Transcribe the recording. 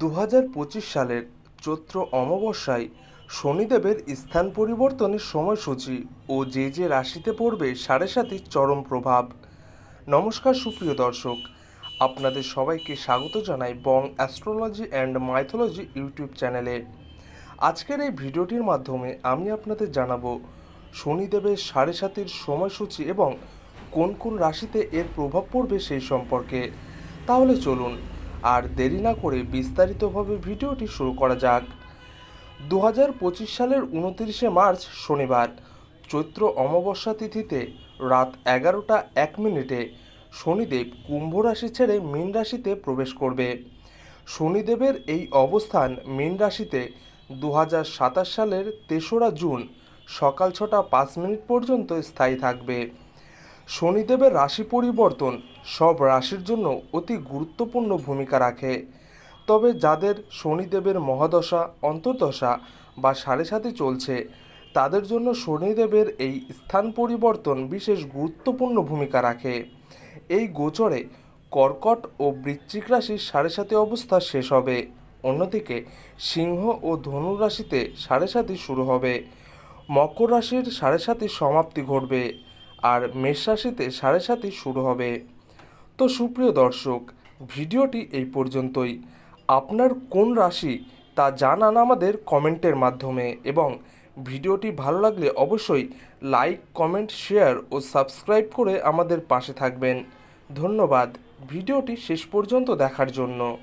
দু হাজার পঁচিশ সালের চৈত্র অমাবস্যায় শনিদেবের স্থান পরিবর্তনের সময়সূচি ও যে যে রাশিতে পড়বে সাড়ে সাতির চরম প্রভাব। নমস্কার, সুপ্রিয় দর্শক। আপনাদের সবাইকে স্বাগত জানাই Bong astrology and mythology YouTube চ্যানেলে। আজকের এই ভিডিওটির মাধ্যমে আমি আপনাদের জানাব শনিদেবের সাড়ে সাতির সময়সূচি এবং কোন কোন রাশিতে এর প্রভাব পড়বে সেই সম্পর্কে। তাহলে চলুন আর দেরি না করে বিস্তারিতভাবে ভিডিওটি শুরু করা যাক। দু হাজার পঁচিশ সালের উনতিরিশে মার্চ, শনিবার, চৈত্র অমাবস্যা তিথিতে রাত এগারোটা এক মিনিটে শনিদেব কুম্ভ রাশি ছেড়ে মীন রাশিতে প্রবেশ করবে। শনিদেবের এই অবস্থান মীন রাশিতে দু হাজার সাতাশ সালের তেসরা জুন সকাল ছটা পাঁচ মিনিট পর্যন্ত স্থায়ী থাকবে। শনিদেবের রাশি পরিবর্তন সব রাশির জন্য অতি গুরুত্বপূর্ণ ভূমিকা রাখে। তবে যাদের শনিদেবের মহাদশা, অন্তর্দশা বা সাড়ে সাথে চলছে, তাদের জন্য শনিদেবের এই স্থান পরিবর্তন বিশেষ গুরুত্বপূর্ণ ভূমিকা রাখে। এই গোচরে কর্কট ও বৃশ্চিক রাশির সাড়ে সাথে অবস্থা শেষ হবে। অন্যদিকে সিংহ ও ধনু রাশিতে সাড়ে সাতি শুরু হবে। মকর রাশির সাড়ে সাতির সমাপ্তি ঘটবে। আর মেষ রাশিতে সাড়ে সাতি শুরু হবে। তো সুপ্রিয় দর্শক, ভিডিওটি এই পর্যন্তই। আপনার কোন রাশি তা জানান আমাদের কমেন্টের মাধ্যমে এবং ভিডিওটি ভালো লাগলে অবশ্যই লাইক, কমেন্ট, শেয়ার ও সাবস্ক্রাইব করে আমাদের পাশে থাকবেন। ধন্যবাদ। ভিডিওটি শেষ পর্যন্ত দেখার জন্য।